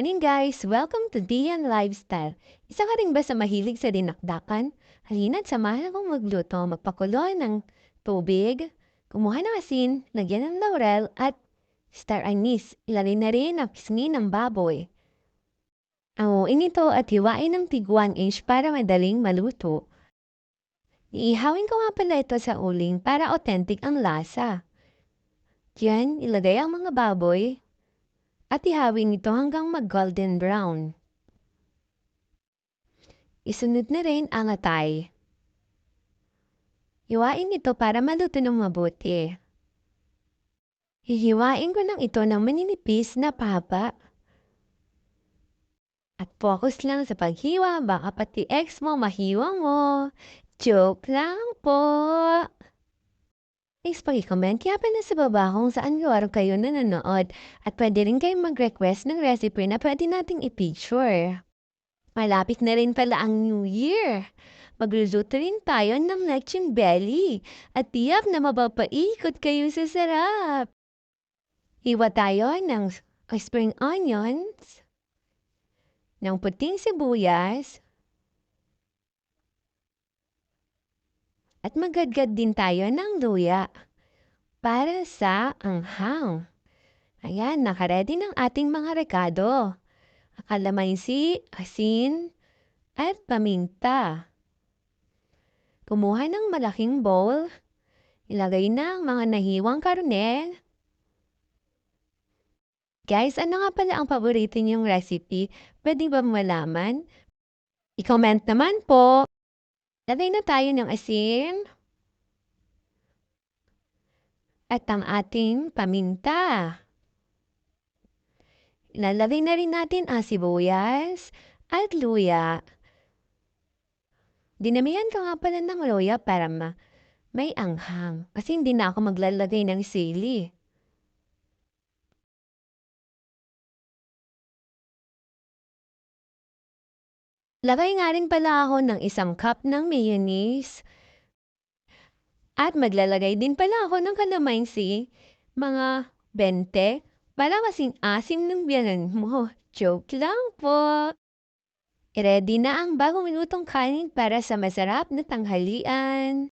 Morning guys! Welcome to Dian Lifestyle. Isa ka rin ba sa mahilig sa dinakdakan? Halina't samahan akong magluto, magpakulo ng tubig, kumuha ng asin, lagyan ng laurel at star anise. Ilalagay na rin ang pisngi ng baboy. Amuin ito at hiwain ng tig 1 inch para madaling maluto. Iihawin ko nga pala ito sa uling para authentic ang lasa. Diyan, ilagay ang mga baboy at ihawin ito hanggang mag-golden brown. Isunod na rin ang atay. Hiwain ito para maluto ng mabuti. Hihiwain ko lang ito ng maninipis na pahaba. At focus lang sa paghiwa, baka pati ex mo mahiwa mo. Joke lang po. Please pag-comment kaya pa na sa baba kung saan lugar kayo nanonood at pwede rin kayong mag-request ng recipe na pwede nating i-picture. Malapit na rin pala ang New Year. Magluluto rin tayo ng lechon belly at tiyak na mapapaikot kayo sa sarap. Hiwa tayo ng spring onions, ng puting sibuyas, At magadgad din tayo ng luya para sa anghang. Ayan, nakaredy ng ating mga rekado. Kalamansi, asin, at paminta. Kumuha ng malaking bowl. Ilagay na mga nahiwang karne. Guys, ano nga pala ang paborito niyong recipe? Pwede ba malaman? I-comment naman po. Lagay na tayo ng asin. At ang ating paminta. Ilalagay na rin natin ang sibuyas at luya. Dinamihan ko nga pala ng luya para ma may anghang. Kasi hindi na ako maglalagay ng sili. Lagay nga rin pala ako ng isang cup ng mayonnaise. At maglalagay din pala ako ng kalamansi, mga 20, para kasing asim ng biyanan mo. Joke lang po. Ready na ang bagong minutong kanin para sa masarap na tanghalian.